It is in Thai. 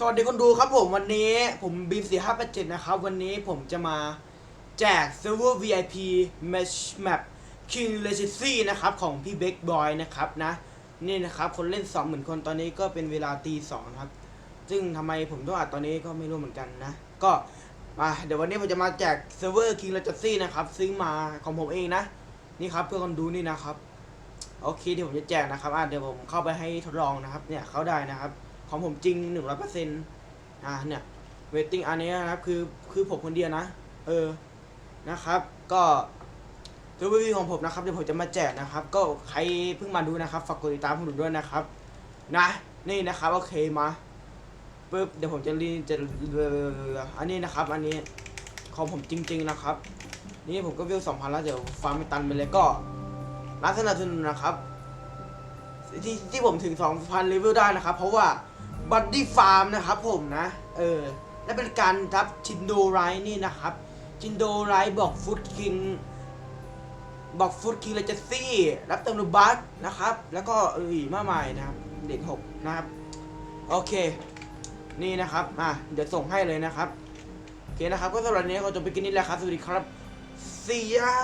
สวัสดีคนดูครับผมวันนี้ผมบีมสี่ห้าแปดเจ็ดนะครับ วันนี้ผมจะมาแจกเซิร์ฟเวอร์ VIP Match Map King Legacy นะครับ ของพี่เบ k บอยนะครับนะ นี่นะครับคนเล่น20,000คนตอนนี้ก็เป็นเวลาตีสองครับ ซึ่งทำไมผมต้องอัดตอนนี้ก็ไม่รู้เหมือนกันนะ ก็มาเดี๋ยววันนี้ผมจะมาแจกเซิร์ฟเวอร์ King Legacy นะครับ ซื้อมาของผมเองนะ นี่ครับเพื่อคนดูนี่นะครับ โอเคเดี๋ยวผมจะแจกนะครับอะเดี๋ยวผมเข้าไปให้ทดลองนะครับเนี่ยเข้าได้นะครับ ของผมจริงหนึ่งร้อยเปอร์เซ็นต์อ่าเนี่ยเวทติ้งอันนี้นะครับ คือคือผมคนเดียวนะ เออนะครับ ก็ตัววิวของผมนะครับเดี๋ยวผมจะมาแจกนะครับ ก็ใครเพิ่งมาดูนะครับฝากกดติดตามผมด้วยนะครับ นะ นี่นะครับโอเคมาปึ๊บเดี๋ยวผมจะรีจะอันนี้นะครับ อันนี้ของผมจริง ๆนะครับ นี่ผมก็วิวสองพันแล้วเดี๋ยวฟาร์มไม่ตันไปเลยก็ร้านสนับสนุนนะครับที่ที่ผมถึง 2,000เลเวลได้นะครับ เพราะว่า บัดดี้ฟาร์มนะครับผมนะ เออ และเป็นการรับชินโดไรนี่นะครับชินโดไรบอกฟุตคิง บอกฟุตคิงเลเจซี่ รับเติมลูบัสนะครับ แล้วก็เอออีมากมายนะครับ เด็กหกนะครับ โอเค นี่นะครับ อะ เดี๋ยวส่งให้เลยนะครับ โอเคนะครับ ก็สำหรับวันนี้เราจะไปกินนี่แหละครับ สวัสดีครับซีย่า